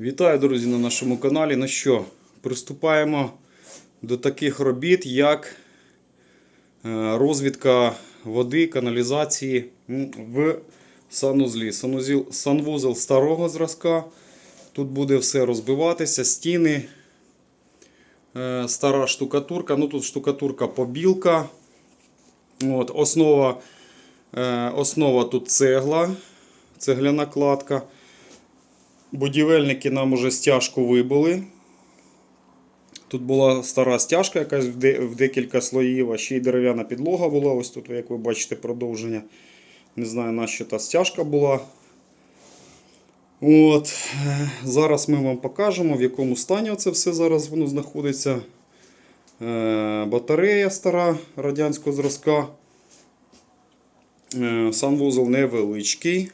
Вітаю, друзі, на нашому каналі. Ну що, приступаємо до таких робіт, як е, розвідка води, каналізації в санузлі. Санузіл, санвузол старого зразка. Тут буде все розбиватися, стіни, е, стара штукатурка. Ну тут штукатурка побілка. От, основа, е, основа тут цегла, цегляна кладка. Будівельники нам уже стяжку вибили. Тут була стара стяжка якась в де- в декілька слоїв, а ще й дерев'яна підлога була. Ось тут, як ви бачите, продовження. Не знаю, на що та стяжка була. От. е, Зараз ми вам покажемо, в якому стані це все зараз воно знаходиться. Е, Батарея стара радянського зразка. Е, Санвузол невеличкий.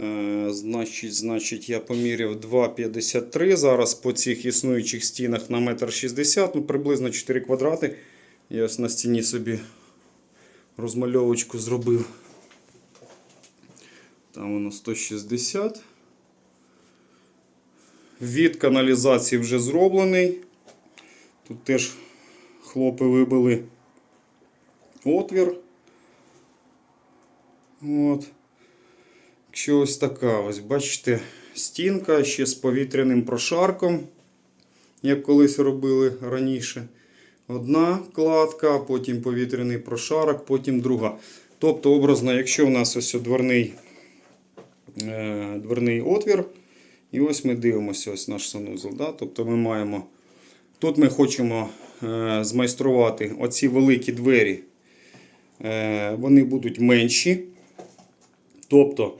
Е, Значить, значить, я поміряв 2,53. Зараз по цих існуючих стінах на 1,60 м, ну, приблизно 4 квадрати. Я ось на стіні собі розмальовочку зробив. Там воно 160. Від каналізації вже зроблений. Тут теж хлопи вибили отвір. От. Якщо ось така, ось бачите, стінка ще з повітряним прошарком, як колись робили раніше. Одна кладка, потім повітряний прошарок, потім друга. Тобто, образно, якщо у нас ось дверний, е, дверний отвір, і ось ми дивимося ось наш санузел. Да? Тобто ми маємо, тут ми хочемо е, змайструвати оці великі двері, е, вони будуть менші. Тобто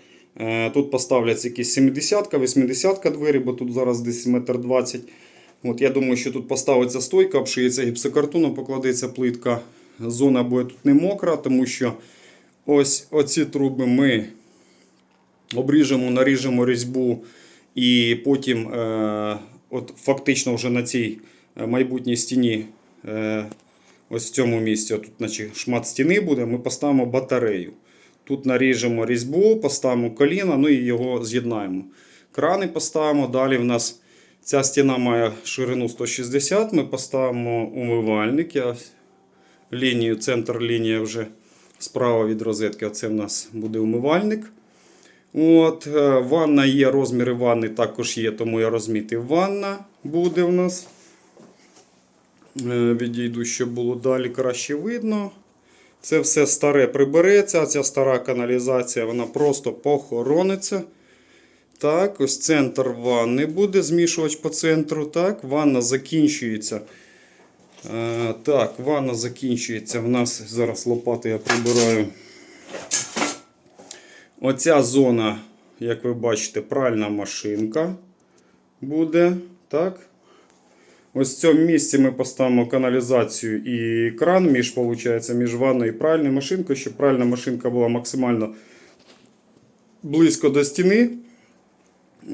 тут поставляться якісь 70-ка, 80-ка двері, бо тут зараз десь метр 20 От Я думаю, що тут поставиться стойка, обшиється гіпсокартоном, покладеться плитка. Зона буде тут не мокра, тому що ось оці труби ми обріжемо, наріжемо різьбу і потім е, от фактично вже на цій е, майбутній стіні, е, ось в цьому місці, тут значить, шмат стіни буде, ми поставимо батарею. Тут наріжемо різьбу, поставимо коліна, ну і його з'єднаємо. Крани поставимо. Далі в нас ця стіна має ширину 160. Ми поставимо умивальник. Я лінію, центр лінії вже справа від розетки. Оце в нас буде умивальник. От, е, Ванна є, розміри ванни також є, тому я розмітив ванна буде в нас. Е, Відійду, щоб було далі краще видно. Це все старе прибереться, а ця стара каналізація вона просто похорониться. Так, ось центр ванни буде, змішувач по центру. Так, ванна закінчується. Е, так, ванна закінчується. В нас зараз лопати я прибираю. Оця зона, як ви бачите, пральна машинка буде. Так. Ось в цьому місці ми поставимо каналізацію і кран між, виходить, між ванною і пральною машинкою, щоб пральна машинка була максимально близько до стіни.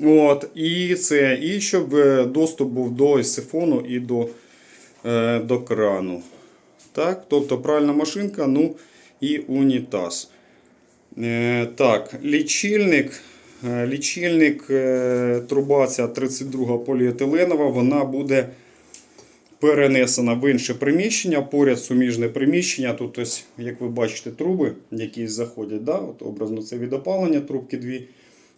От, І це, і щоб е, доступ був до сифону і до, е, до крану. Так, Тобто пральна машинка, ну і унітаз. Е, так, лічильник. Е, Лічильник, е, труба ця 32 поліетиленова, вона буде перенесена в інше приміщення, поряд суміжне приміщення. Тут ось, як ви бачите, труби, які заходять. Да? От образно це від опалення, трубки дві.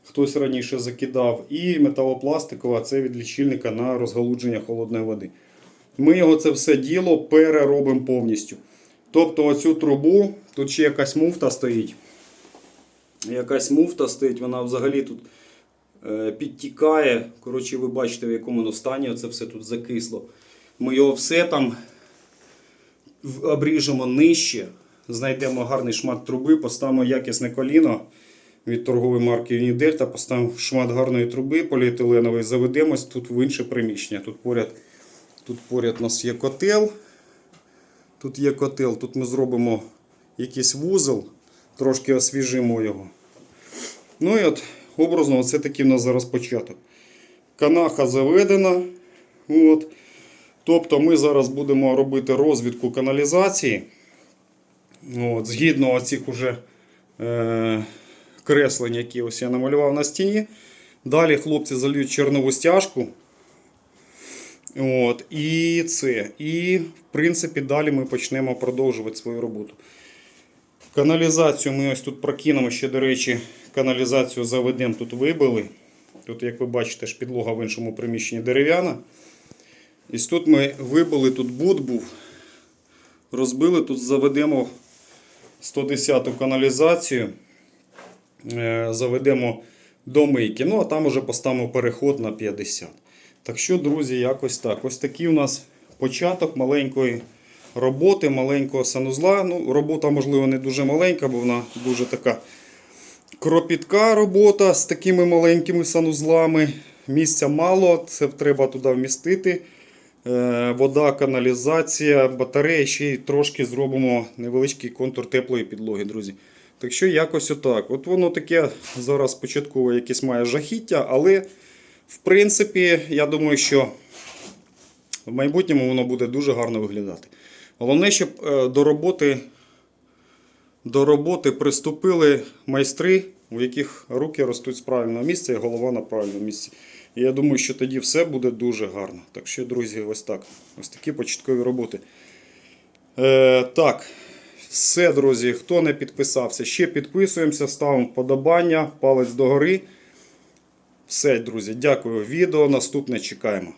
Хтось раніше закидав. І металопластикова це від лічильника на розгалудження холодної води. Ми його це все діло переробимо повністю. Тобто оцю трубу, тут ще якась муфта стоїть. Якась муфта стоїть, вона взагалі тут е, підтікає. Коротше, ви бачите, в якому воно стані це все тут закисло. Ми його все там обріжемо нижче, знайдемо гарний шмат труби, поставимо якісне коліно від торгової марки Unidельта, поставимо шмат гарної труби поліетиленової, заведемось тут в інше приміщення. Тут поряд, тут поряд у нас є котел. Тут є котел, тут ми зробимо якийсь вузол, трошки освіжимо його. Ну і от, образно, це такий в нас зараз початок. Канаха заведена. От. Тобто ми зараз будемо робити розвідку каналізації. От, згідно оцих уже е, креслень, які ось я намалював на стіні. Далі хлопці зальють чернову стяжку. От, і це. І, в принципі, далі ми почнемо продовжувати свою роботу. Каналізацію ми ось тут прокинемо ще, до речі, каналізацію заведемо, тут вибили. Тут, як ви бачите, ж підлога в іншому приміщенні дерев'яна. І тут ми вибили, тут бут був. Розбили, тут заведемо 110-ту каналізацію. Е, Заведемо до мийки. Ну, а там уже поставимо переход на 50. Так що, друзі, якось так. Ось такий у нас початок маленької роботи, маленького санузла. Ну, робота, можливо, не дуже маленька, бо вона дуже така кропітка робота з такими маленькими санузлами. Місця мало, це треба туди вмістити. Е, Вода, каналізація, батарея, ще й трошки зробимо невеличкий контур теплої підлоги, друзі. Так що якось отак. От воно таке зараз початково якесь має жахіття, але в принципі, я думаю, що в майбутньому воно буде дуже гарно виглядати. Головне, щоб е, до роботи, до роботи приступили майстри, у яких руки ростуть з правильного місця і голова на правильному місці. І я думаю, що тоді все буде дуже гарно. Так що, друзі, ось так. Ось такі початкові роботи. Е, так, все, друзі, хто не підписався, ще підписуємося, ставимо вподобання, палець догори. Все, друзі, дякую. Відео наступне чекаємо.